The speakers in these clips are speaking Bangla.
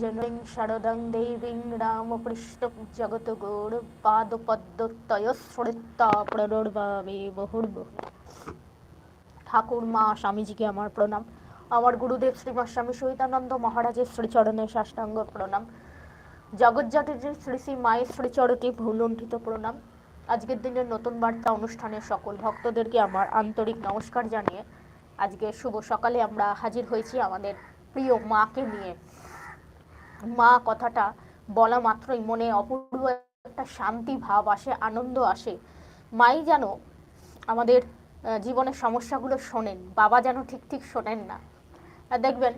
জননীং শরদং দেবীং রামপৃষ্ঠ জগত গৌর পাদ পদ্মতয় স্মৃতা প্রণর্বামে বহুর্বহ ঠাকুর মা স্বামীজিকে আমার প্রণাম। আমার গুরুদেব শ্রীমা স্বামী সহিতানন্দ মহারাজের শ্রীচরণের সাষ্টাঙ্গ প্রণাম। জগজ্জাটের শ্রী শ্রী মায়ের শ্রীচরণে ভুলুণ্ঠিত প্রণাম। আজকের দিনের নতুন বার্তা অনুষ্ঠানের সকল ভক্তদেরকে আমার আন্তরিক নমস্কার জানিয়ে আজকে শুভ সকালে আমরা হাজির হয়েছি আমাদের প্রিয় মাকে নিয়ে। মা কথাটা বলা মাত্রই মনে অপূর্ব একটা শান্তি ভাব আসে, আনন্দ আসে। মাই যেন আমাদের জীবনের সমস্যাগুলো শোনেন, বাবা যেন ঠিক ঠিক শোনেন না। দেখবেন,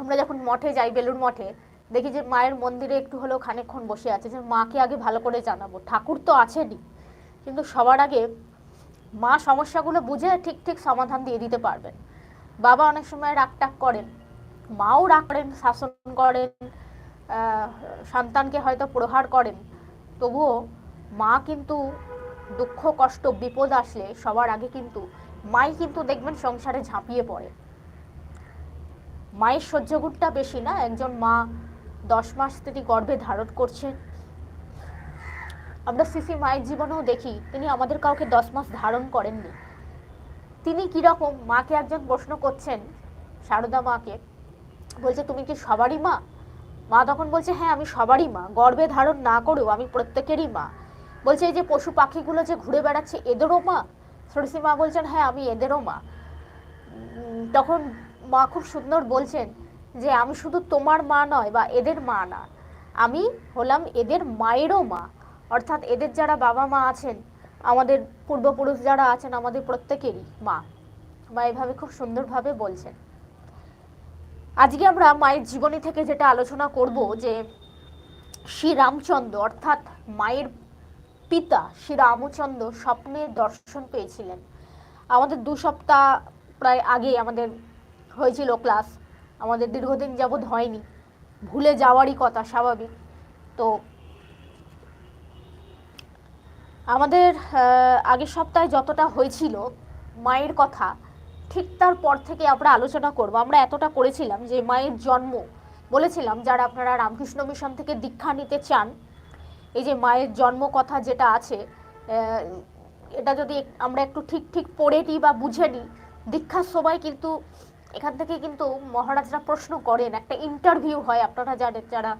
আমরা যখন মঠে যাই বেলুর মঠে, দেখি যে মায়ের মন্দিরে একটু হলেও খানিকক্ষণ বসে আছে, যে মাকে আগে ভালো করে জানাব। ঠাকুর তো আছেনই, কিন্তু সবার আগে মা সমস্যাগুলো বুঝে ঠিক ঠিক সমাধান দিয়ে দিতে পারবেন। বাবা অনেক সময় রাগ টাগ করেন মাও রাগ করেন, শাসন করেন সন্তানকে হয়তো প্রহার করেন, তবুও মা কিন্তু দুঃখ, কষ্ট, বিপদ আসলে সবার আগে কিন্তু, মাই কিন্তু দেখবেন সংসারে ঝাঁপিয়ে পড়ে। মায়ের সহ্য সহ্যগুণটা বেশি না, একজন মা দশ মাস তিনি গর্ভে ধারণ করছেন। আমরা সিসি মায়ের জীবনেও দেখি, তিনি আমাদের কাউকে দশ মাস ধারণ করেননি। তিনি কীরকম, মাকে একজন প্রশ্ন করছেন, সারদা মাকে বলছে, তুমি কি সবারই মা? মা তখন বলছে হ্যাঁ আমি সবারই মা। গর্বে ধারণ না করেও আমি প্রত্যেকেরই মা। বলছে, এই যে পশু পাখিগুলো যে ঘুরে বেড়াচ্ছে, এদেরও মা? সরসী মা বলছেন হ্যাঁ আমি এদেরও মা। তখন মা খুব সুন্দর বলছেন যে, আমি শুধু তোমার মা নয় বা এদের মা না, আমি হলাম এদের মায়েরও মা। অর্থাৎ এদের যারা বাবা মা আছেন, আমাদের পূর্বপুরুষ যারা আছেন, আমাদের প্রত্যেকেরই মা। মা এভাবে খুব সুন্দরভাবে বলছেন। আজকে আমরা মায়ের জীবনী থেকে যেটা আলোচনা করব যে শ্রী রামচন্দ্র অর্থাৎ মায়ের পিতা শ্রী রামচন্দ্র স্বপ্নে দর্শন পেয়েছিলেন। আমাদের দু সপ্তাহ প্রায় আগে আমাদের হয়েছিল ক্লাস। আমাদের দীর্ঘদিন যাবৎ হয়নি। ভুলে যাওয়ারই কথা স্বাভাবিক। তো আমাদের আগের সপ্তাহে যতটা হয়েছিল মায়ের কথা ঠিক তার পর থেকে আমরা আলোচনা করব। আমরা এতটা করেছিলাম যে মায়ের জন্ম বলেছিলাম, যারা আপনারা রামকৃষ্ণ মিশন থেকে দীক্ষা নিতে চান, এই যে মায়ের জন্ম কথা যেটা আছে এটা যদি আমরা একটু ঠিক ঠিক পড়ে নিই বা বুঝে নিই দীক্ষার সময় কিন্তু এখান থেকে কিন্তু মহারাজরা প্রশ্ন করেন। একটা ইন্টারভিউ হয়, আপনারা জানেন, যারা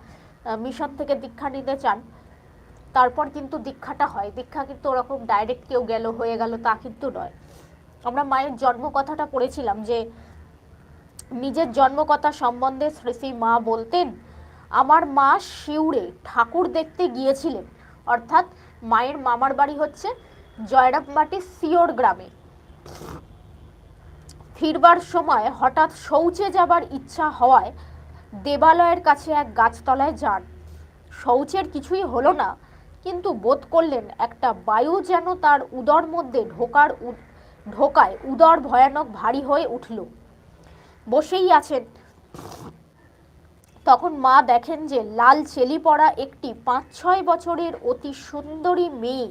মিশন থেকে দীক্ষা নিতে চান, তারপর কিন্তু দীক্ষাটা হয়। দীক্ষা কিন্তু ওরকম ডাইরেক্ট কেউ গেল, হয়ে গেল, তা কিন্তু নয়। মায়ের জন্ম কথাটা পড়েছিলাম যে, নিজের জন্ম কথা সম্বন্ধে শ্রী শ্রী মা বলতেন, আমার মা শিউরে ঠাকুর দেখতে গিয়েছিলেন। অর্থাৎ মায়ের মামার বাড়ি হচ্ছে জয়রামবাটি সিওর গ্রামে। ফিরবার সময় হঠাৎ শৌচে যাবার ইচ্ছা হওয়ায় দেবালয়ের কাছে এক গাছতলায় যান। শৌচের কিছুই হলো না, কিন্তু বোধ করলেন একটা বায়ু যেন তার উদর মধ্যে ঢোকার ঢোকায় উদর ভয়ানক ভারী হয়ে উঠল। বসেই আছেন। তখন মা দেখেন যে লাল চেলি পড়া একটি পাঁচ ছয় বছরের অতি সুন্দরী মেয়ে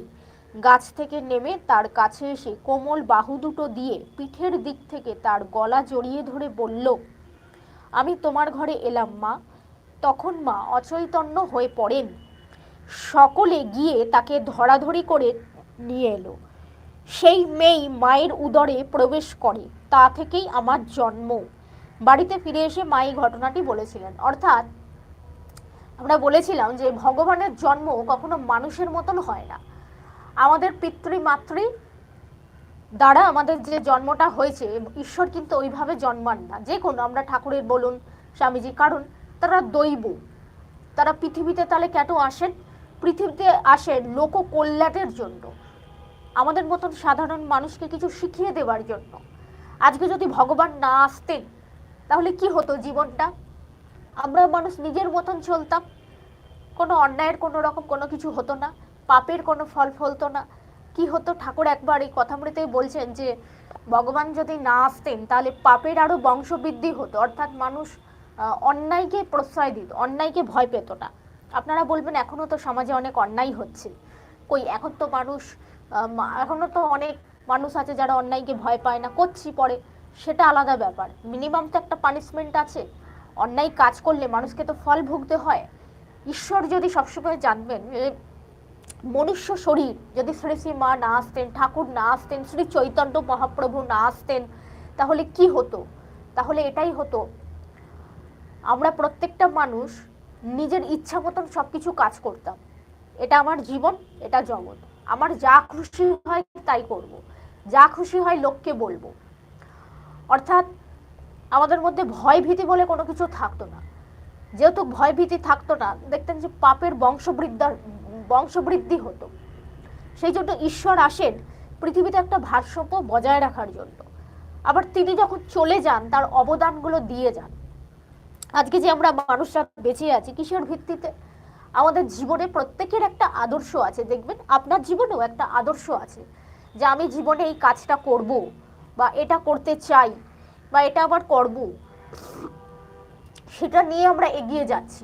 গাছ থেকে নেমে তার কাছে এসে কোমল বাহু দুটো দিয়ে পিঠের দিক থেকে তার গলা জড়িয়ে ধরে বলল, আমি তোমার ঘরে এলাম, মা। তখন মা অচৈতন্য হয়ে পড়েন। সকলে গিয়ে তাকে ধরাধরি করে নিয়ে এলো। সেই মেয়েই মায়ের উদরে প্রবেশ করে, তা থেকেই আমার জন্ম। বাড়িতে ফিরে এসে মাই ঘটনাটি বলেছিলেন। অর্থাৎ আমরা বলেছিলাম যে ভগবানের জন্ম কখনো মানুষের মতন হয় না। আমাদের পিতৃ মাতৃ দ্বারা আমাদের যে জন্মটা হয়েছে, ঈশ্বর কিন্তু ওইভাবে জন্মান না। যে কোনো, আমরা ঠাকুরের বলুন স্বামীজি কারণ তারা দৈব। তারা পৃথিবীতে তাহলে কেন আসেন? পৃথিবীতে আসেন লোক কল্যাণের জন্য। আমাদের মতন সাধারণ মানুষকে কিছু শিখিয়ে দেওয়ার জন্য। আজকে যদি ভগবান না আসতেন, তাহলে কি হতো জীবনটা? আমরা মানুষ নিজের মতন চলতাম। কোনো অন্যায়ের কোনো রকম কোনো কিছু হতো না। পাপের কোনো ফল ফলতো না। কি হতো? ঠাকুর একবার এই কথামৃতে বলছেন যে, ভগবান যদি না আসতেন, তাহলে পাপের আরও বংশবৃদ্ধি হতো। অর্থাৎ মানুষ অন্যায়কে প্রশ্রয় দিত, অন্যায়কে ভয় পেত না। আপনারা বলবেন এখনও তো সমাজে অনেক অন্যায় হচ্ছে। কই, এখন তো মানুষ এখনও তো অনেক মানুষ আছে যারা অন্যায়কে ভয় পায় না, করছি পরে। সেটা আলাদা ব্যাপার। মিনিমাম তো একটা পানিশমেন্ট আছে। অন্যায় কাজ করলে মানুষকে তো ফল ভুগতে হয়। ঈশ্বর যদি সবসময় জানবেন যে মনুষ্য শরীর, যদি শ্রী শ্রী মা না আসতেন, ঠাকুর না আসতেন, শ্রী চৈতন্য মহাপ্রভু না আসতেন, তাহলে কি হতো? তাহলে এটাই হতো। আমরা প্রত্যেকটা মানুষ নিজের ইচ্ছা মতন সব কিছু কাজ করতাম। এটা আমার জীবন, এটা জগৎ। আমার যা খুশি হয় তাই করব। যা খুশি হয় লোককে বলব। অর্থাৎ আমাদের মধ্যে ভয় ভীতি বলে কোনো কিছু থাকতো না। যেহেতু ভয় ভীতি থাকতো না, দেখতেন যে পাপের বংশবৃদ্ধার, বংশবৃদ্ধি হতো। সেই জন্য ঈশ্বর আসেন পৃথিবীতে একটা ভারসাম্য বজায় রাখার জন্য। আবার তিনি যখন চলে যান, তার অবদানগুলো দিয়ে যান। আজকে যে আমরা মানুষরা বেঁচে আছি, কিসের ভিত্তিতে? আমাদের জীবনে প্রত্যেকের একটা আদর্শ আছে, দেখবেন আপনার জীবনেও একটা আদর্শ আছে যে আমি জীবনে এই কাজটা করব বা এটা করতে চাই বা এটা আবার করব। সেটা নিয়ে আমরা এগিয়ে যাচ্ছি।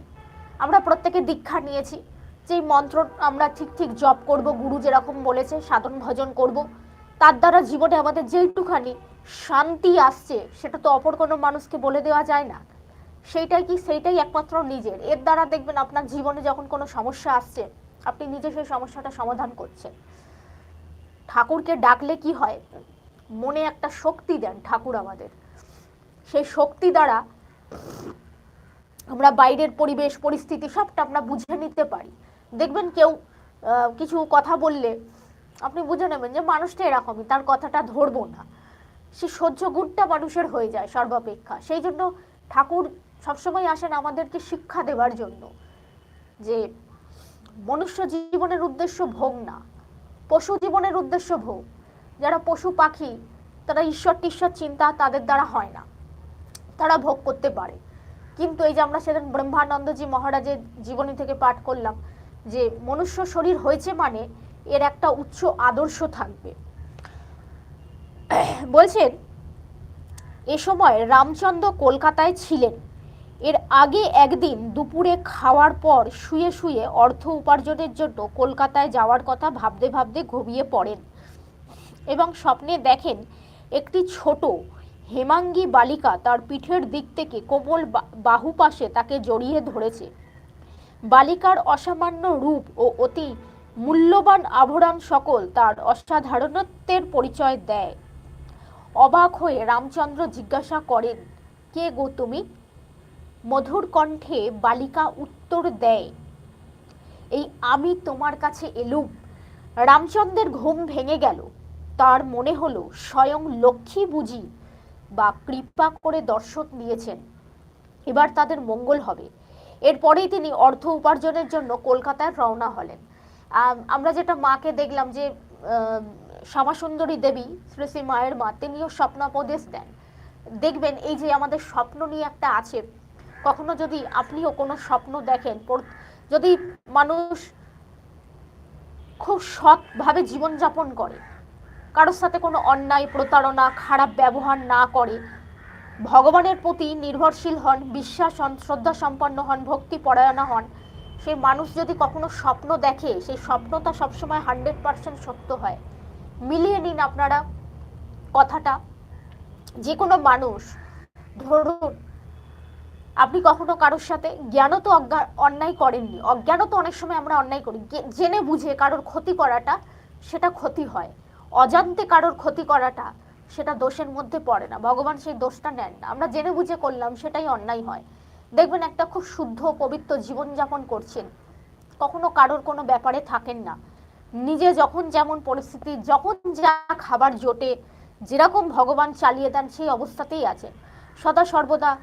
আমরা প্রত্যেকে দীক্ষা নিয়েছি যে মন্ত্র আমরা ঠিক ঠিক জপ করব, গুরু যেরকম বলেছে সাধন ভজন করব। তার দ্বারা জীবনে আমাদের যেইটুখানি শান্তি আসছে, সেটা তো অপর কোনো মানুষকে বলে দেওয়া যায় না। সেইটাই কি, সেইটাই একমাত্র নিজের। এর দ্বারা দেখবেন আপনার জীবনে যখন কোনো সমস্যা আসছে, আপনি নিজে সেই সমস্যাটা সমাধান করছেন। ঠাকুরকে ডাকলে কি হয়? মনে একটা শক্তি দেন ঠাকুর আমাদের। সেই শক্তি দ্বারা আমরা বাইরের পরিবেশ, পরিস্থিতি সবটা আমরা বুঝে নিতে পারি। দেখবেন কেউ কিছু কথা বললে আপনি বুঝে নেবেন যে মানুষটা এরকমই, তার কথাটা ধরবো না। সে সহ্য গুণটা মানুষের হয়ে যায় সর্বাপেক্ষা। সেই জন্য ঠাকুর সবসময় আসেন আমাদেরকে শিক্ষা দেওয়ার জন্য। যে মনুষ্য জীবনের উদ্দেশ্য ভোগ না, পশু জীবনের উদ্দেশ্য ভোগ। যারা পশু পাখি, তারা ঈশ্বর টিশ্বর চিন্তা তাদের দ্বারা হয় না। তারা ভোগ করতে পারে। কিন্তু এই যে আমরা সেদিন ব্রহ্মানন্দজি মহারাজের জীবনী থেকে পাঠ করলাম, যে মনুষ্য শরীর হয়েছে মানে এর একটা উচ্চ আদর্শ থাকবে। বলছেন, এ সময় রামচন্দ্র কলকাতায় ছিলেন। এর আগে একদিন দুপুরে খাওয়ার পর শুয়ে শুয়ে অর্থ উপার্জনের জন্য কলকাতায় যাওয়ার কথা ভাবতে ভাবতে ঘুমিয়ে পড়েন এবং স্বপ্নে দেখেন একটি ছোট হেমাঙ্গী বালিকা তার পিঠের দিক থেকে কোমল বাহু পাশে তাকে জড়িয়ে ধরেছে। বালিকার অসামান্য রূপ ও অতি মূল্যবান আভরণ সকল তার অসাধারণত্বের পরিচয় দেয়। অবাক হয়ে রামচন্দ্র জিজ্ঞাসা করেন, কে গো তুমি? মধুর কণ্ঠে বালিকা উত্তর দেয়, এই আমি তোমার কাছে এলুম রামচন্দ্রের ঘুম ভেঙে গেল। তার মনে হলো স্বয়ং লক্ষ্মী বুঝি বা কৃপা করে দর্শক দিয়েছেন। এবার তাদের মঙ্গল হবে। এরপরেই তিনি অর্থ উপার্জনের জন্য কলকাতায় রওনা হলেন। আমরা যেটা মাকে দেখলাম যে শ্যামাসুন্দরী দেবী শ্রী শ্রী মায়ের মা, তিনিও স্বপ্নাপদেশ দেন। দেখবেন এই যে আমাদের স্বপ্ন নিয়ে একটা আছে কখনো যদি আপনিও কোনো স্বপ্ন দেখেন যদি মানুষ খুব সৎভাবে জীবনযাপন করে, কারোর সাথে কোনো অন্যায়, প্রতারণা, খারাপ ব্যবহার না করে, ভগবানের প্রতি নির্ভরশীল হন, বিশ্বাস হন, শ্রদ্ধা সম্পন্ন হন, ভক্তি পরায়ণা হন, সেই মানুষ যদি কখনো স্বপ্ন দেখে, সেই স্বপ্নটা সবসময় হান্ড্রেড পার্সেন্ট সত্য হয়। মিলিয়ে নিন আপনারা কথাটা। যে কোনো মানুষ, ধরুন আপনি কখনো কারোর সাথে জ্ঞানও তো অজ্ঞা- অন্যায় করেননি। অজ্ঞানও তো অনেক সময় আমরা অন্যায় করি। জেনে বুঝে কারোর ক্ষতি করাটা সেটা ক্ষতি হয়। অজান্তে কারোর ক্ষতি করাটা সেটা দোষের মধ্যে পড়ে না। ভগবান সেই দোষটা নেন না। আমরা জেনে বুঝে করলাম সেটাই অন্যায় হয়। দেখবেন একটা খুব শুদ্ধ, পবিত্র জীবনযাপন করছেন। কখনো কারোর কোনো ব্যাপারে থাকেন না। নিজে যখন যেমন পরিস্থিতি, যখন যা খাবার জোটে, যেরকম ভগবান চালিয়ে দেন সেই অবস্থাতেই আছেন। সদা সর্বদা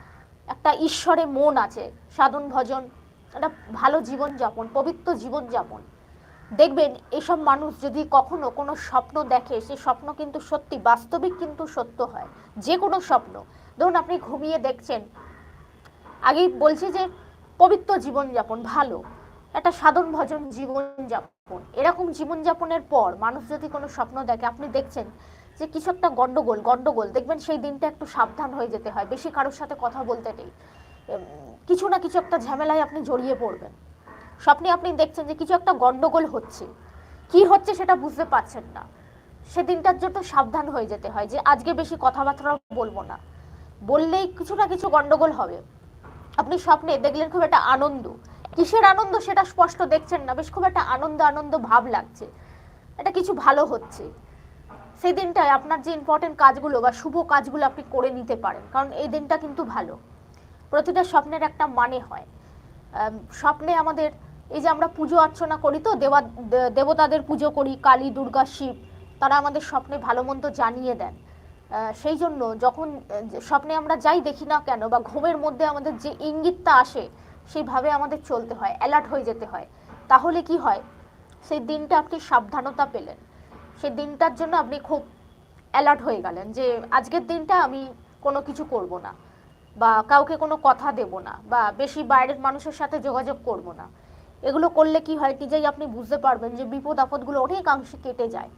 একটা ঈশ্বরে মন আছে, সাধন, ভজন, একটা ভালো জীবনযাপন, পবিত্র জীবনযাপন। দেখবেন, এসব মানুষ যদি কখনো কোনো স্বপ্ন দেখে, সে স্বপ্ন কিন্তু সত্যি, বাস্তবিক কিন্তু সত্য হয় যে কোনো স্বপ্ন। ধরুন আপনি ঘুমিয়ে দেখছেন, আগেই বলছি যে পবিত্র জীবনযাপন, ভালো, একটা সাধন, ভজন, জীবনযাপন। এরকম জীবনযাপনের পর মানুষ যদি কোনো স্বপ্ন দেখে, আপনি দেখছেন যে কিছু একটা গন্ডগোল গন্ডগোল। দেখবেন সেই দিনটা একটু সাবধান হয়ে যেতে হয়। বেশি কারোর সাথে কথা বলতে নেই। কিছু না কিছু একটা ঝামেলায় আপনি জড়িয়ে পড়বেন। স্বপ্নে আপনি দেখছেন যে কিছু একটা গন্ডগোল হচ্ছে। কি হচ্ছে সেটা বুঝতে পারছেন না। সেদিনটার জন্য সাবধান হয়ে যেতে হয় যে আজকে বেশি কথাবার্তা বলব না। বললেই কিছু না কিছু গন্ডগোল হবে। আপনি স্বপ্নে দেখলেন খুব একটা আনন্দ। কিসের আনন্দ সেটা স্পষ্ট দেখছেন না। বেশ খুব একটা আনন্দ আনন্দ ভাব লাগছে। এটা কিছু ভালো হচ্ছে। সেই দিনটায় আপনার যে ইম্পর্টেন্ট কাজগুলো বা শুভ কাজগুলো আপনি করে নিতে পারেন, কারণ এই দিনটা কিন্তু ভালো। প্রতিটা স্বপ্নের একটা মানে হয়। স্বপ্নে আমাদের এই যে আমরা পুজো অর্চনা করি তো দেবা দেবতাদের পুজো করি, কালী, দুর্গা, শিব, তারা আমাদের স্বপ্নে ভালো মন্দ জানিয়ে দেন। সেই জন্য যখন স্বপ্নে আমরা যাই দেখি না কেন বা ঘুমের মধ্যে আমাদের যে ইঙ্গিতটা আসে, সেইভাবে আমাদের চলতে হয় অ্যালার্ট হয়ে যেতে হয়। তাহলে কি হয়? সেই দিনটা আপনি সাবধানতা পেলেন। সেই দিনটার জন্য আপনি খুব অ্যালার্ট হয়ে গেলেন যে আজকের দিনটা আমি কোনো কিছু করব না বা কাউকে কোনো কথা দেব না বা বেশি বাইরের মানুষের সাথে যোগাযোগ করব না। এগুলো করলে কি হয় নিজেই আপনি বুঝতে পারবেন যে বিপদ আপদগুলো অনেকাংশে কেটে যায়।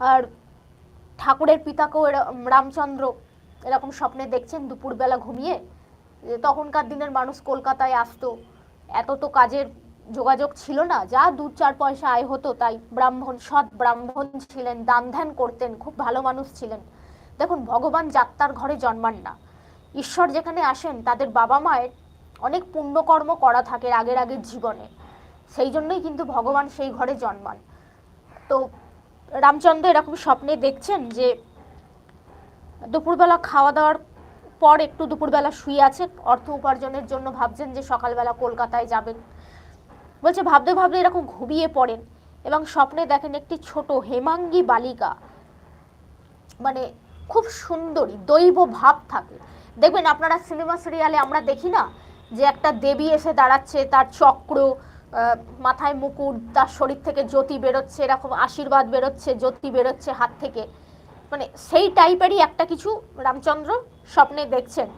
আর ঠাকুরের পিতাকেও এরম রামচন্দ্র এরকম স্বপ্নে দেখছেন দুপুরবেলা ঘুমিয়ে তখনকার দিনের মানুষ কলকাতায় আসতো, এত তো কাজের যোগাযোগ ছিল না, যা দু চার পয়সা আয় হতো, তাই ব্রাহ্মণ, সৎ ব্রাহ্মণ ছিলেন, দান ধ্যান করতেন, খুব ভালো মানুষ ছিলেন। দেখুন, ভগবান যাত্রার ঘরে জন্মান না। ঈশ্বর যেখানে আসেন, তাদের বাবা মায়ের অনেক পুণ্যকর্ম করা থাকে আগের আগের জীবনে। সেই জন্যই কিন্তু ভগবান সেই ঘরে জন্মান। তো রামচন্দ্র এরকম স্বপ্নে দেখছেন যে, দুপুরবেলা খাওয়া দাওয়ার পর একটু দুপুরবেলা শুয়ে আছে, অর্থ উপার্জনের জন্য ভাবছেন যে সকালবেলা কলকাতায় যাবেন। বলছে, ভাবতে ভাবতে এরকম ঘুমিয়ে পড়েন এবং স্বপ্নে দেখেন একটি ছোট হেমাঙ্গী বালিকা। মানে খুব সুন্দরী, দৈব ভাব থাকে। দেখবেন আপনারা সিনেমা সিরিয়ালে আমরা দেখি না যে একটা দেবী এসে দাঁড়াচ্ছে, তার চক্র মাথায় মুকুট, তার শরীর থেকে জ্যোতি বেরোচ্ছে, এরকম আশীর্বাদ বেরোচ্ছে, জ্যোতি বেরোচ্ছে হাত থেকে। মানে সেই টাইপেরই একটা কিছু রামচন্দ্র স্বপ্নে দেখছেন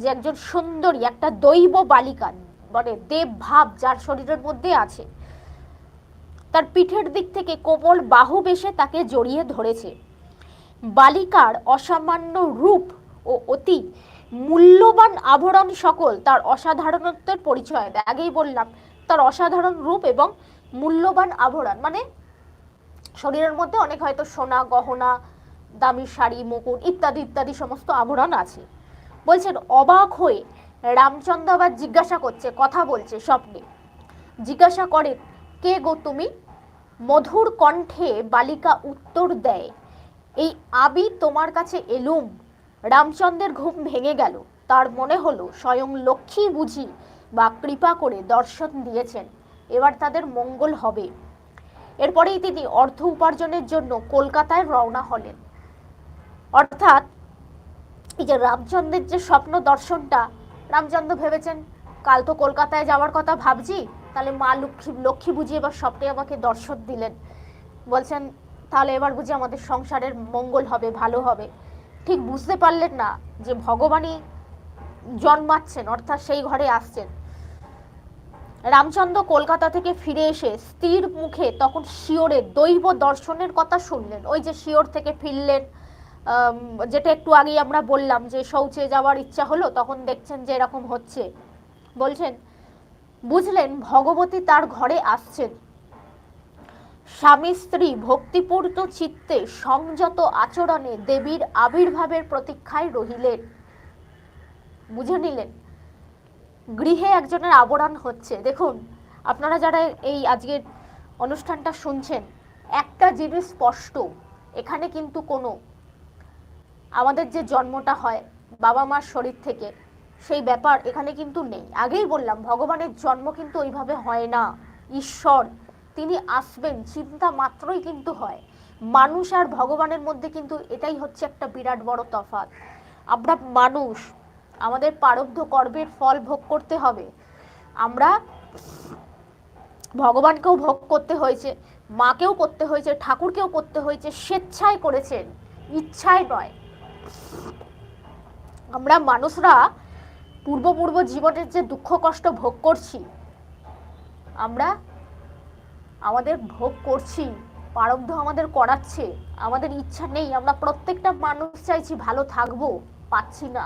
যে একজন সুন্দরী, একটা দৈব বালিকা। মানে দেব ভাব যার শরীরের মধ্যে আছে। তার পিঠের দিক থেকে কোমল বাহু বেশে তাকে জড়িয়ে ধরেছে। বালিকার অসামান্য রূপ ও অতি মূল্যবান আভরণ সকল তার অসাধারণত্বের পরিচয় দেয়। আগেই বললাম, তার অসাধারণ রূপ এবং মূল্যবান আভরণ মানে শরীরের মধ্যে অনেক হয়তো সোনা, গহনা, দামি শাড়ি, মুকুট ইত্যাদি ইত্যাদি সমস্ত আভরণ আছে। বলছেন, অবাক হয়ে রামচন্দ্র আবার জিজ্ঞাসা করছে, কথা বলছে স্বপ্নে। জিজ্ঞাসা করে, কে গো তুমি? মধুর কণ্ঠে বালিকা উত্তর দেয়, এই আবি তোমার কাছে এলুম রামচন্দ্রের ঘুম ভেঙে গেল। তার মনে হলো, স্বয়ং লক্ষ্মী বুঝি বা কৃপা করে দর্শন দিয়েছেন। এবার তাদের মঙ্গল হবে। এরপরেই তিনি অর্থ উপার্জনের জন্য কলকাতায় রওনা হলেন। অর্থাৎ এই যে রামচন্দ্রের যে স্বপ্ন দর্শনটা রামচন্দ্র ভেবেছেন, কাল তো কলকাতায় যাওয়ার কথা ভাবছি, তাহলে মা লক্ষ্মী লক্ষ্মী বুঝি এবার সবটাই আমাকে দর্শন দিলেন। বলছেন, তাহলে এবার বুঝি আমাদের সংসারের মঙ্গল হবে, ভালো হবে। ঠিক বুঝতে পারলেন না যে ভগবানই জন্মাচ্ছেন, অর্থাৎ সেই ঘরে আসছেন। রামচন্দ্র কলকাতা থেকে ফিরে এসে স্থির মুখে তখন শিওরে দৈব দর্শনের কথা শুনলেন। ওই যে শিওর থেকে ফিরলেন যেটা একটু আগেই আমরা বললাম যে শৌচে যাওয়ার ইচ্ছা হলো, তখন দেখছেন যে এরকম হচ্ছে। বলছেন, বুঝলেন, ভগবতী তার ঘরে আসছেন। স্বামী স্ত্রী ভক্তিপূর্ণ চিত্তে সংযত আচরণে দেবীর আবির্ভাবের প্রতীক্ষায় রহিলেন। বুঝে নিলেন, গৃহে একজনের আবরণ হচ্ছে। দেখুন, আপনারা যারা এই আজকের অনুষ্ঠানটা শুনছেন, একটা জিনিস স্পষ্ট, এখানে কিন্তু কোনো আমাদের যে জন্মটা হয় বাবা মার শরীর থেকে, সেই ব্যাপার এখানে কিন্তু নেই। আগেই বললাম, ভগবানের জন্ম কিন্তু ওইভাবে হয় না। ঈশ্বর, তিনি আসবেন, চিন্তা মাত্রই কিন্তু হয়। মানুষ আর ভগবানের মধ্যে কিন্তু এটাই হচ্ছে একটা বিরাট বড় তফাৎ। আমরা মানুষ, আমাদের প্রারব্ধ কর্মের ফল ভোগ করতে হবে। আমরা ভগবানকেও ভোগ করতে হয়েছে, মাকেও করতে হয়েছে, ঠাকুরকেও করতে হয়েছে, স্বেচ্ছায় করেছেন, ইচ্ছায় নয়। আমরা মানুষরা পূর্ব পূর্ব জীবনের যে দুঃখ, কষ্ট ভোগ করছি, আমরা আমাদের ভোগ করছি প্রারব্ধ আমাদের করাচ্ছে, আমাদের ইচ্ছা নেই, আমরা প্রত্যেকটা মানুষ চাইছি ভালো থাকব, পাচ্ছি না।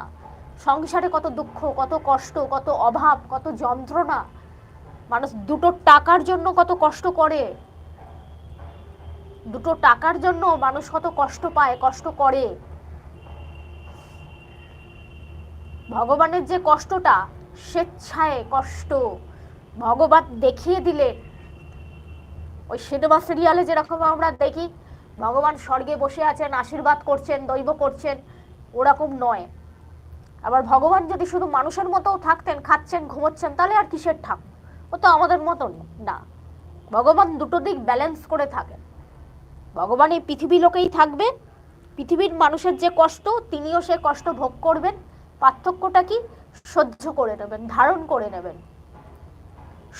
সংসারে কত দুঃখ, কত কষ্ট, কত অভাব, কত যন্ত্রণা, মানুষ দুটো টাকার জন্য কত কষ্ট করে। দুটো টাকার জন্য মানুষ কত কষ্ট পায়, কষ্ট করে। ভগবানের যে কষ্টটা, স্বেচ্ছায় কষ্ট, ভগবান দেখিয়ে দিলেন ওই সিনেমা সিরিয়ালে যেরকম আমরা দেখি, ভগবান স্বর্গে বসে আছেন, আশীর্বাদ করছেন, দৈব করছেন, ওরকম নয়। আবার ভগবান যদি শুধু মানুষের মতো থাকতেন, খাচ্ছেন, ঘুমোচ্ছেন, তাহলে আর কিসের ঠাক ও তো আমাদের মতন না, ভগবান দুটো দিক ব্যালেন্স করে থাকেন। ভগবান এই পৃথিবী লোকেই থাকবে পৃথিবীর মানুষের যে কষ্ট, তিনিও সে কষ্ট ভোগ করবেন পার্থক্যটা কি? সহ্য করে নেবেন, ধারণ করে নেবেন।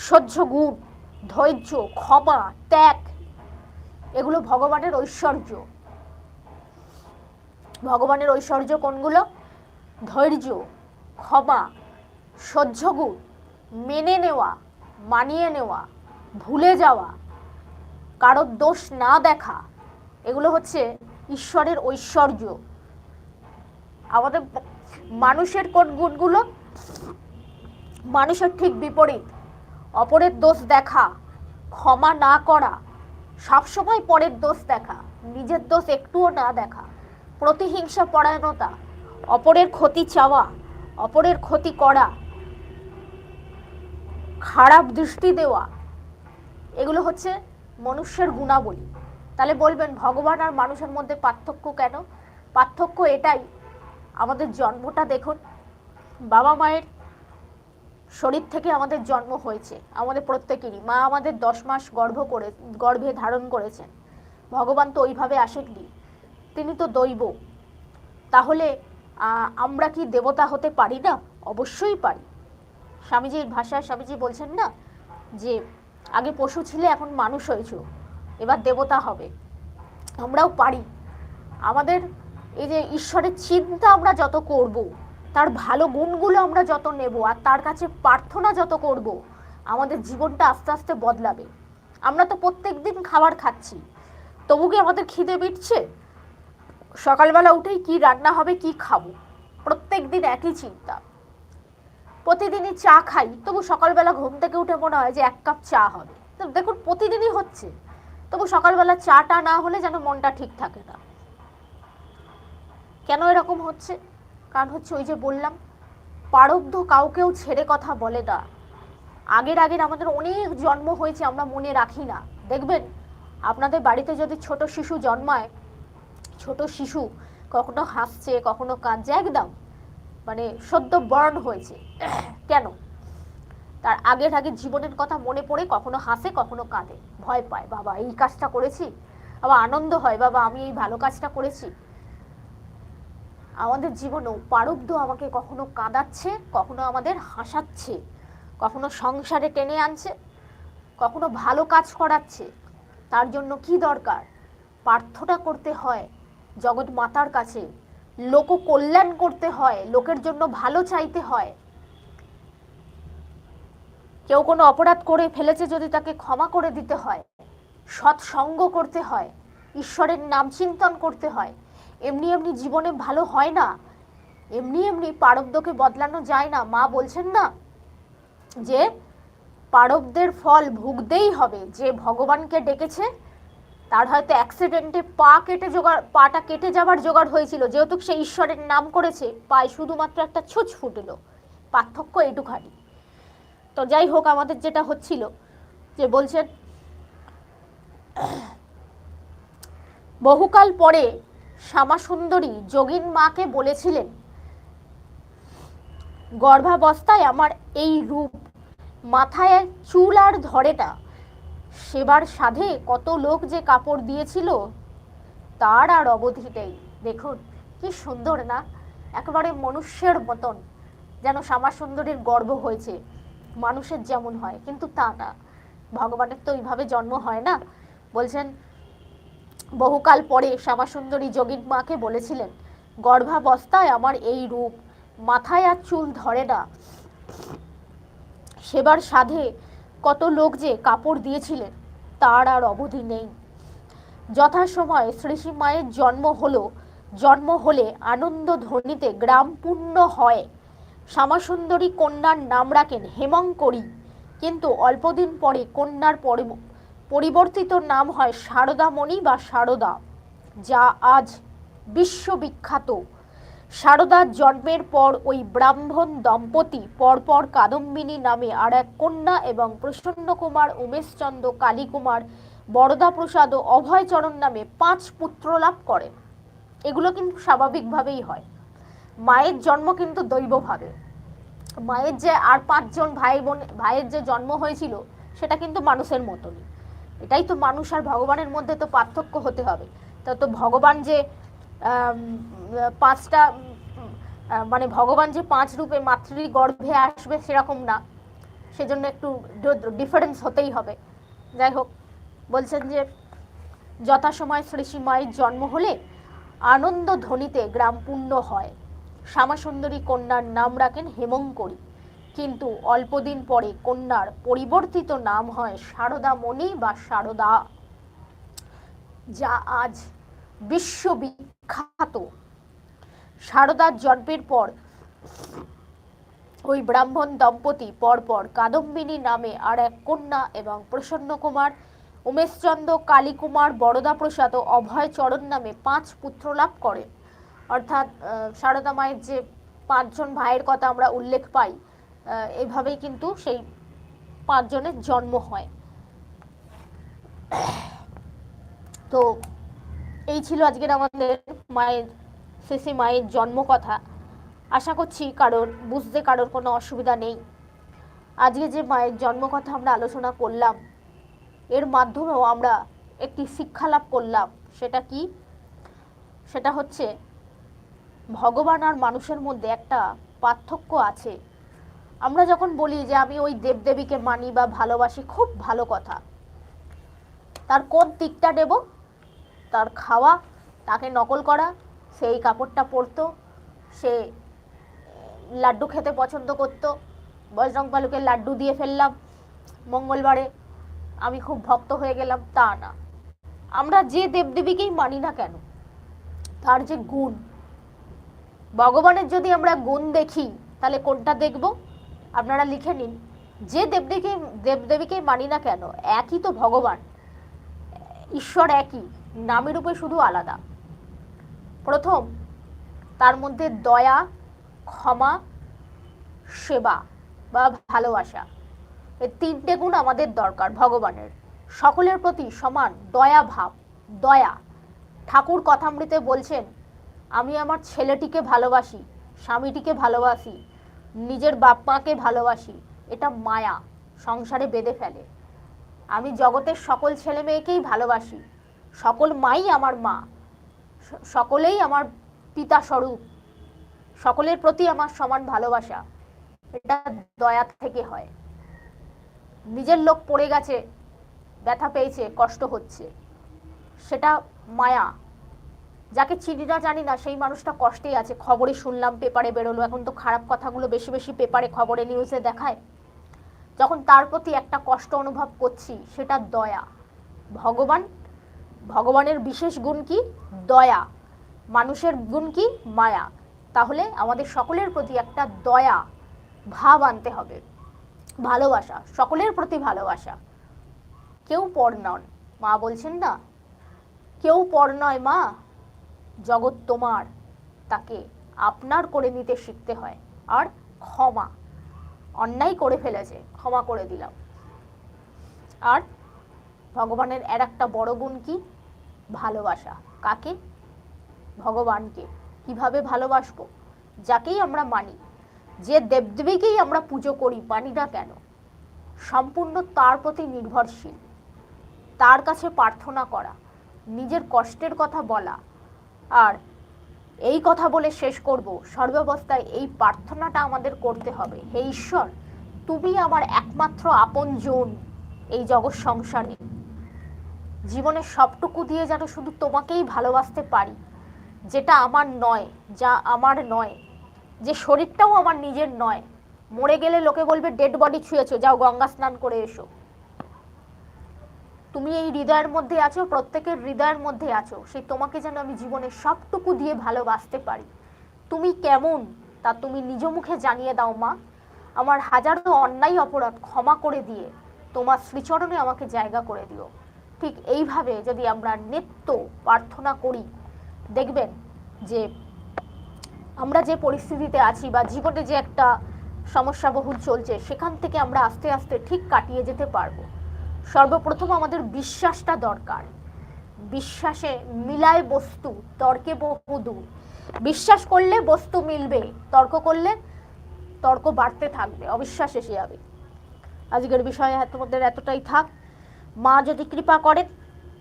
সহ্য, গুণ, ধৈর্য, ক্ষমা, ত্যাগ, এগুলো ভগবানের ঐশ্বর্য। ভগবানের ঐশ্বর্য কোনগুলো? ধৈর্য, ক্ষমা, সহ্য, গুণ, মেনে নেওয়া, মানিয়ে নেওয়া, ভুলে যাওয়া, কারোর দোষ না দেখা, এগুলো হচ্ছে ঈশ্বরের ঐশ্বর্য। আমাদের মানুষের কোন গুণগুলো? মানুষের ঠিক বিপরীত। অপরের দোষ দেখা, ক্ষমা না করা, সবসময় পরের দোষ দেখা, নিজের দোষ একটুও না দেখা, প্রতিহিংসা, পরায়ণতা, অপরের ক্ষতি চাওয়া, অপরের ক্ষতি করা, খারাপ দৃষ্টি দেওয়া, এগুলো হচ্ছে মনুষ্যের গুণাবলী। তাহলে বলবেন, ভগবান আর মানুষের মধ্যে পার্থক্য কেন? পার্থক্য এটাই আমাদের জন্মটা দেখুন, বাবা মায়ের শরীর থেকে আমাদের জন্ম হয়েছে, আমাদের প্রত্যেকেরই। মা আমাদের দশ মাস গর্ভ করে, গর্ভে ধারণ করেছেন। ভগবান তো ওইভাবে আসেননি। তিনি তো দৈব। তাহলে আমরা কি দেবতা হতে পারি না? অবশ্যই পারি। স্বামীজির ভাষায় স্বামীজি বলছেন না যে, আগে পশু ছিলে, এখন মানুষ হয়েছ, এবার দেবতা হবে। আমরাও পারি। আমাদের এই যে ঈশ্বরের চিন্তা আমরা যত করব, তার ভালো গুণগুলো আমরা যত নেব আর তার কাছে প্রার্থনা যত করব, আমাদের জীবনটা আস্তে আস্তে বদলাবে। আমরা তো প্রত্যেক দিন খাবার খাচ্ছি। তবু কি আমাদের খিদে মিটছে? সকালবেলা উঠেই কি রান্না হবে, কি খাব? প্রত্যেক দিন একই চিন্তা। প্রতিদিনই চা খাই, তবু সকালবেলা ঘুম থেকে উঠে মনে হয় যে এক কাপ চা হবে। দেখুন, প্রতিদিনই হচ্ছে। তবু সকালবেলা চাটা না হলে যেন মনটা ঠিক থাকে না। কেন এরকম হচ্ছে? কারণ হচ্ছে ওই যে বললাম, পারব্ধ কাউকেও ছেড়ে কথা বলে না। আগের আগের আমাদের অনেক জন্ম হয়েছে, আমরা মনে রাখি না। দেখবেন, আপনাদের বাড়িতে যদি ছোট শিশু জন্মায়, ছোট শিশু কখনো হাসছে, কখনো কাঁদছে, একদম মানে সদ্য বর্ণ হয়েছে। কেন? তার আগের আগের জীবনের কথা মনে পড়ে, কখনো হাসে, কখনো কাঁদে। ভয় পায়, বাবা, এই কাজটা করেছি? আবার আনন্দ হয়, বাবা, আমি এই ভালো কাজটা করেছি। আমাদের জীবনেও পারব্ধ আমাকে কখনো কাঁদাচ্ছে, কখনো আমাদের হাসাচ্ছে, কখনো সংসারে টেনে আনছে, কখনো ভালো কাজ করাচ্ছে। তার জন্য কি দরকার? প্রার্থনা করতে হয়, জগৎ মাতার কাছে। লোক কল্যাণ করতে হয়, লোকের জন্য ভালো চাইতে হয়। কেউ কোনো অপরাধ করে ফেলেছে যদি তাকে ক্ষমা করে দিতে হয়। সৎসঙ্গ করতে হয়, ঈশ্বরের নাম চিন্তন করতে হয়। এমনি এমনি জীবনে ভালো হয় না। এমনি এমনি পারব্ধকে বদলানো যায় না। মা বলছেন না যে পারবদের ফল ভুগতেই হবে। যে ভগবানকে ডেকেছে, তার হয়তো অ্যাক্সিডেন্টে পা কেটে জোগাড়, পাটা কেটে যাবার জোগাড় হয়েছিল। যেহেতু সে ঈশ্বরের নাম করেছে, পায়ে শুধুমাত্র একটা ছুঁচ ফুটলো। পার্থক্য এইটুখানি। তো যাই হোক, আমাদের যেটা হচ্ছিল যে বলছেন, বহুকাল পরে শ্যামাসুন্দরী যোগিন মাকে বলেছিলেন, গর্ভাবস্থায় আমার এই রূপ, মাথায় চুল আর ধরে না সেবার সাধে কত লোক যে কাপড় দিয়েছিল, তার আর অবধি নেই। দেখুন, কি সুন্দর না? একেবারে মনুষ্যের মতন যেন শ্যামা সুন্দরীর গর্ব হয়েছে, মানুষের যেমন হয়। কিন্তু তা না। ভগবানের তো ওইভাবে জন্ম হয় না। বলছেন বহুকাল পরে শ্যামাসুন্দরী যোগীন মাকে বলেছিলেন, গর্ভাবস্থায় আমার এই রূপ, মাথায় আর চুল ধরে না। সেবার সাধে কত লোক যে কাপড় দিয়েছিলেন, তার আর অবধি নেই। যথাসময়ে শ্রীশ্রী মায়ের জন্ম হলো, জন্ম হলে আনন্দ ধ্বনিতে গ্রাম পূর্ণ হয়। শ্যামাসুন্দরী কন্যার নাম রাখেন হেমঙ্করী। কিন্তু অল্পদিন পরে কন্যার পরি- পরিবর্তিত নাম হয় শারদামণি বা শারদা, যা আজ বিশ্ববিখ্যাত। শারদার জন্মের পর ওই ব্রাহ্মণ দম্পতি পরপর কাদম্বিনী নামে আর এক কন্যা এবং প্রসন্ন কুমার উমেশচন্দ্র কালীকুমার বরদা প্রসাদ ও অভয়চরণ নামে পাঁচ পুত্র লাভ করেন। এগুলো কিন্তু স্বাভাবিকভাবেই হয়। মায়ের জন্ম কিন্তু দৈবভাবে। মায়ের যে আর পাঁচজন ভাই বোন, ভাইয়ের যে জন্ম হয়েছিল, সেটা কিন্তু মানুষের মতনই। এটাই তো মানুষ আর ভগবানের মধ্যে তো পার্থক্য হতে হবে। তা তো ভগবান যে পাঁচটা মানে ভগবান যে পাঁচ রূপে মাতৃ গর্ভে আসবে সেরকম না। সেজন্য একটু ডিফারেন্স হতেই হবে। যাই হোক, বলছেন যে, যথাসময় শ্রী শ্রী মায়ের জন্ম হলে আনন্দ ধ্বনিতে গ্রাম পূর্ণ হয়। শ্যামাসুন্দরী কন্যার নাম রাখেন হেমঙ্করী। কিন্তু অল্পদিন পরে কন্যার পরিবর্তিত নাম হয় শারদামণি বা সারদা, যা আজ বিশ্ববিখ্যাত। সারদার জন্মের পর ওই ব্রাহ্মণ দম্পতি পরপর কাদম্বিনী নামে আর এক কন্যা এবং প্রসন্ন কুমার উমেশচন্দ্র কালীকুমার বরদা প্রসাদ ও অভয়চরণ নামে পাঁচ পুত্র লাভ করেন অর্থাৎ সারদা মায়ের যে পাঁচজন ভাইয়ের কথা আমরা উল্লেখ পাই এভাবেই কিন্তু সেই পাঁচজনের জন্ম হয়। তো এই ছিল আজকের আমাদের মায়ের, শেষে মায়ের জন্ম কথা আশা করছি কারোর, বুঝতে কারোর কোনো অসুবিধা নেই। আজকে যে মায়ের জন্ম কথা আমরা আলোচনা করলাম, এর মাধ্যমেও আমরা একটি শিক্ষা লাভ করলাম। সেটা কি? সেটা হচ্ছে, ভগবান আর মানুষের মধ্যে একটা পার্থক্য আছে। আমরা যখন বলি যে আমি ওই দেবদেবীকে মানি বা ভালোবাসি, খুব ভালো কথা। তার কোন দিকটা নেব? তার খাওয়া, তাকে নকল করা, সেই কাপড়টা পরতো, সে লাড্ডু খেতে পছন্দ করতো, বজরং পালুকে লাড্ডু দিয়ে ফেললাম মঙ্গলবারে, আমি খুব ভক্ত হয়ে গেলাম, তা না। আমরা যে দেবদেবীকেই মানি না কেন, তার যে গুণ। ভগবানের যদি আমরা গুণ দেখি, তাহলে কোনটা দেখব? আপনারা লিখে নিন। যে দেবদেবীকে দেবদেবীকে মানি না কেন, একই তো ভগবান। ঈশ্বর একই, নামের উপরে শুধু আলাদা। প্রথম, তার মধ্যে দয়া, ক্ষমা, সেবা বা ভালোবাসা। এই তিনটে গুণ আমাদের দরকার ভগবানের। সকলের প্রতি সমান দয়া ভাব, দয়া। ঠাকুর কথামৃতে বলছেন, আমি আমার ছেলেটিকে ভালোবাসি, স্বামীটিকে ভালোবাসি নিজের বাপ মাকে ভালোবাসি, এটা মায়া, সংসারে বেঁধে ফেলে। আমি জগতের সকল ছেলে মেয়েকেই ভালোবাসি, সকল মাই আমার মা, সকলেই আমার পিতা স্বরূপ, সকলের প্রতি আমার সমান ভালোবাসা, এটা দয়া থেকে হয়। নিজের লোক পড়ে গেছে, ব্যথা পেয়েছে, কষ্ট হচ্ছে, সেটা মায়া যাকে চিনি না, জানি না, সেই মানুষটা কষ্টেই আছে। খবরে শুনলাম, পেপারে বেরোলো। এখন তো খারাপ কথাগুলো বেশি বেশি পেপারে, খবরে নিউজে দেখায়। যখন তার প্রতি একটা কষ্ট অনুভব করছি, সেটা দয়া। ভগবান, ভগবানের বিশেষ গুণ কি? দয়া। মানুষের গুণ কি? মায়া। তাহলে আমাদের সকলের প্রতি একটা দয়া ভাব আনতে হবে। ভালোবাসা। সকলের প্রতি ভালোবাসা। কেউ পর নন। মা বলছেন না, কেউ পর নয় মা। জগৎ তোমার। তাকে আপনার করে নিতে শিখতে হয়। আর ক্ষমা। অন্যায় করে ফেলেছে। ক্ষমা করে দিলাম। আর ভগবানের আর একটা বড় গুণ কি? ভালোবাসা। কাকে? ভগবানকে। কীভাবে ভালোবাসবো? যাকেই আমরা মানি। যে দেবদেবীকেই আমরা পুজো করি, মানি না কেন। সম্পূর্ণ তার প্রতি নির্ভরশীল। তার কাছে প্রার্থনা করা। নিজের কষ্টের কথা বলা। আর এই কথা বলে শেষ করব। সর্বাবস্থায় এই প্রার্থনাটা আমাদের করতে হবে। হে ঈশ্বর, তুমি আমার একমাত্র আপনজন এই জগৎ সংসারে। জীবনের সবটুকু দিয়ে যেন শুধু তোমাকেই ভালোবাসতে পারি, যেটা আমার নয়, যা আমার নয়, যে শরীরটাও আমার নিজের নয়। মরে গেলে লোকে বলবে ডেড বডি ছুঁয়েছো, যাও গঙ্গা স্নান করে এসো। তুমি এই হৃদয়ের মধ্যে আছো, প্রত্যেকের হৃদয়ের মধ্যে আছো। সেই তোমাকে যেন আমি জীবনে সবটুকু দিয়ে ভালোবাসতে পারি। তুমি কেমন তা তুমি নিজ মুখে জানিয়ে দাও, মা। আমার হাজারো অন্যায় অপরাধ ক্ষমা করে দিয়ে তোমার শ্রীচরণে আমাকে জায়গা করে দিও। ঠিক এইভাবে যদি আমরা নিত্য প্রার্থনা করি, দেখবেন যে আমরা যে পরিস্থিতিতে আছি বা জীবনে যে একটা সমস্যা বহুল চলছে, সেখান থেকে আমরা আস্তে আস্তে ঠিক কাটিয়ে যেতে পারব। সর্বপ্রথম আমাদের বিশ্বাসটা দরকার। বিশ্বাসে মিলায় বস্তু, তর্কে বহু দূর বিশ্বাস করলে বস্তু মিলবে, তর্ক করলে তর্ক বাড়তে থাকবে, অবিশ্বাস এসে যাবে। আজকের বিষয়ে তোমাদের এতটাই থাক। মা যদি কৃপা করেন,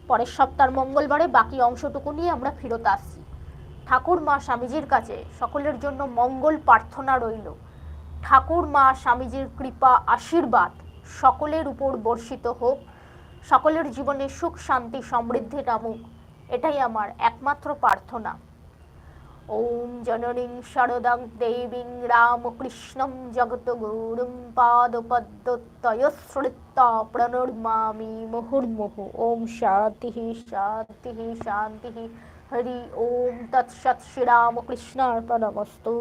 পরের সপ্তাহ মঙ্গলবারে বাকি অংশটুকু নিয়ে আমরা ফেরত আসছি। ঠাকুর মা স্বামীজির কাছে সকলের জন্য মঙ্গল প্রার্থনা রইল। ঠাকুর মা স্বামীজির কৃপা, আশীর্বাদ সকলের উপর বর্ষিত হোক, সকলের জীবনে সুখ, শান্তি, সমৃদ্ধি নামুক, এটাই আমার একমাত্র প্রার্থনা। ওম জননীং শারদাং দেবীং রামকৃষ্ণং জগতগুরুং পাদপদ্মতয়শ্রিতা প্রণর্মামি মুহুর্মুহু। ওম শান্তি শান্তি শান্তি। হরি ওম, তৎসৎ শ্রীরামকৃষ্ণার্পণমস্তু।